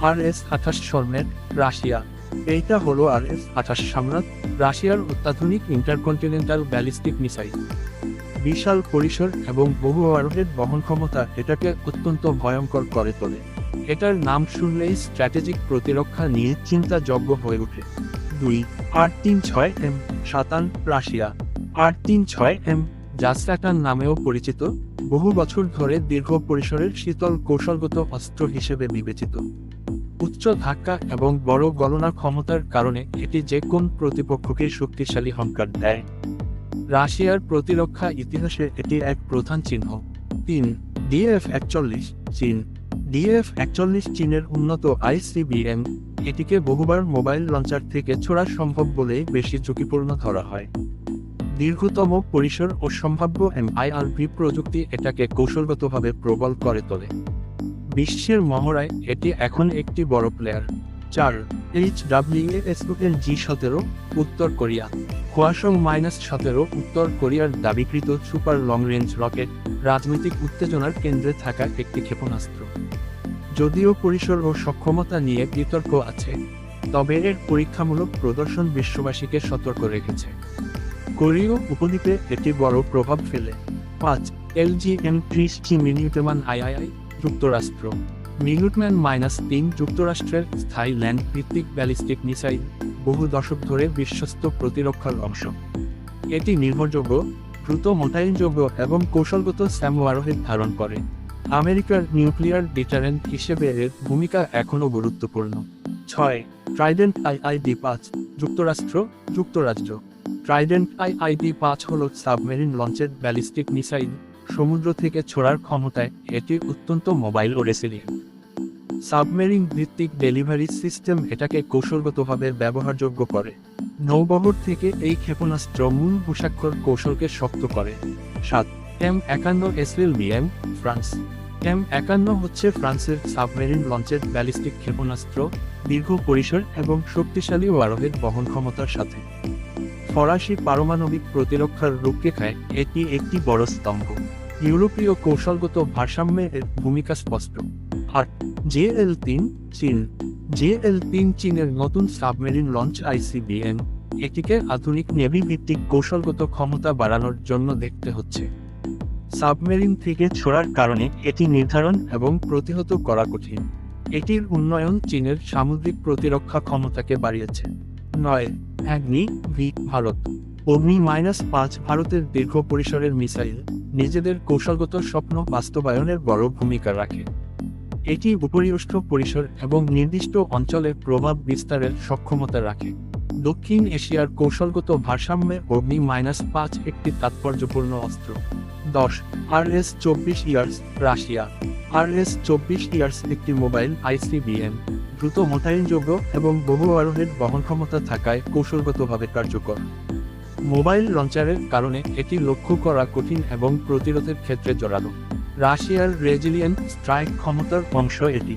আর S আঠাশ স্বর্ণের Russia. এইটা হলো আর এস আঠাশ রাশিয়ার অত্যাধুনিক ইন্টারকন্টিনেন্টাল ব্যালিস্টিক মিসাইল। বিশাল পরিসর এবং বহু আরোহের বহন ক্ষমতা এটাকে অত্যন্ত ভয়ঙ্কর করে তোলে। এটার নাম শুনলেই স্ট্র্যাটেজিক প্রতিরক্ষা নিয়ে চিন্তাযোগ্য হয়ে ওঠে। দুই, আট তিন ছয় এম সাতান রাশিয়া। আট তিন ছয় এম যা নামেও পরিচিত, বহু বছর ধরে দীর্ঘ পরিসরের শীতল কৌশলগত অস্ত্র হিসেবে বিবেচিত। উচ্চ ধাক্কা এবং বড় গণনা ক্ষমতার কারণে এটি যে কোন প্রতিপক্ষকে শক্তিশালী হংকার দেয়। রাশিয়ার প্রতিরক্ষা ইতিহাসে এটি এক প্রধান চিহ্ন। তিন, ডিএফ একচল্লিশ চীন। ডিএফ একচল্লিশ চীনের উন্নত আইসিবিএম। এটিকে বহুবার মোবাইল লঞ্চার থেকে ছোড়া সম্ভব বলে বেশি ঝুঁকিপূর্ণ ধরা হয়। দীর্ঘতম পরিসর ও সম্ভাব্য এমআইআরভি প্রযুক্তি এটাকে কৌশলগতভাবে প্রবল করে তোলে। বিশ্বের মহড়ায় এটি এখন একটি বড় প্লেয়ার চার এইচ ডাব্লিউএস এল জি সতেরো, উত্তর কোরিয়া। হোয়াসং মাইনাস সতেরো, উত্তর কোরিয়ার দাবিকৃত সুপার লং রেঞ্জ রকেট রাজনৈতিক উত্তেজনার কেন্দ্রে থাকা একটি ক্ষেপণাস্ত্র। যদিও পরিসর ও সক্ষমতা নিয়ে বিতর্ক আছে, তবে এর পরীক্ষামূলক প্রদর্শন বিশ্ববাসীকে সতর্ক রেখেছে। কোরীয় উপদ্বীপে এটি বড় প্রভাব ফেলে। পাঁচ, এল এলজিএম ত্রিশ জি মিনিউটেমান আইআইআই যুক্তরাষ্ট্র। মিনিউটম্যান মাইনাস তিন যুক্তরাষ্ট্রের স্থায়ী ল্যান্ড ভিত্তিক ব্যালিস্টিক মিসাইল বহু দশক ধরে বিশ্বস্ত প্রতিরক্ষার অংশ। এটি নির্ভরযোগ্য, দ্রুত মোতায়েনযোগ্য এবং কৌশলগত স্যামওয়ারহেড ধারণ করে। আমেরিকার নিউক্লিয়ার ডিটারেন্ট হিসেবে এর ভূমিকা এখনও গুরুত্বপূর্ণ। ছয়, ট্রাইডেন্ট আইআইডি পাঁচ, যুক্তরাষ্ট্র, যুক্তরাজ্য। ট্রাইডেন্ট আইআইডি পাঁচ হল সাবমেরিন লঞ্চের ব্যালিস্টিক মিসাইল। সমুদ্র থেকে ছোড়ার ক্ষমতায় এটি অত্যন্ত মোবাইল ও রেসিলিয়েন্ট সাবমেরিন ভিত্তিক ডেলিভারি সিস্টেম এটাকে কৌশলগতভাবে ব্যবহারযোগ্য করে। নৌবহর থেকে এই ক্ষেপণাস্ত্র মূল পোশাক্ষর কৌশলকে শক্ত করে। সাত, এম একান্ন এসএল বিএম ফ্রান্স। এম একান্ন হচ্ছে ফ্রান্সের সাবমেরিন লঞ্চের ব্যালিস্টিক ক্ষেপণাস্ত্র, দীর্ঘ পরিসর এবং শক্তিশালী ওয়ারহেড বহন ক্ষমতার সাথে। ফরাসি পারমাণবিক প্রতিরক্ষার রূপরেখায় এটি একটি বড় স্তম্ভ। ইউরোপীয় কৌশলগত ভারসাম্যে এর ভূমিকা স্পষ্ট। আট জেএল তিন চীন। জে এল তিন চীনের নতুন সাবমেরিন লঞ্চ আইসিবিএম এটিকে আধুনিক নেভি ভিত্তিক কৌশলগত ক্ষমতা বাড়ানোর জন্য দেখতে হচ্ছে। সাবমেরিন থেকে ছোড়ার কারণে এটি নির্ধারণ এবং প্রতিহত করা কঠিন। এটির উন্নয়ন চীনের সামুদ্রিক প্রতিরক্ষা ক্ষমতাকে বাড়িয়েছে। নয় অ্যাগ্নি ভি ভারত। অগ্নি মাইনাস পাঁচ ভারতের দীর্ঘ পরিসরের মিসাইল নিজেদের কৌশলগত স্বপ্ন বাস্তবায়নের বড় ভূমিকা রাখে। এটি উপরিষ্ঠ পরিসর এবং নির্দিষ্ট অঞ্চলে প্রভাব বিস্তারের সক্ষমতা রাখে। দক্ষিণ এশিয়ার কৌশলগত ভারসাম্যে অগ্নি মাইনাস পাঁচ একটি তাৎপর্যপূর্ণ অস্ত্র। দশ আর এস চব্বিশ ইয়ার্স, রাশিয়া। আর এস চব্বিশ ইয়ার্স একটি মোবাইল আইসিবিএম দ্রুত মোতায়েনযোগ্য এবং বহু আরোহের বহন ক্ষমতা থাকায় কৌশলগতভাবে কার্যকর। মোবাইল লঞ্চারের কারণে এটি লক্ষ্য করা কঠিন এবং প্রতিরোধের ক্ষেত্রে জড়ালো রাশিয়ার রেজিলিয়েন্ট স্ট্রাইক ক্ষমতার অংশ এটি।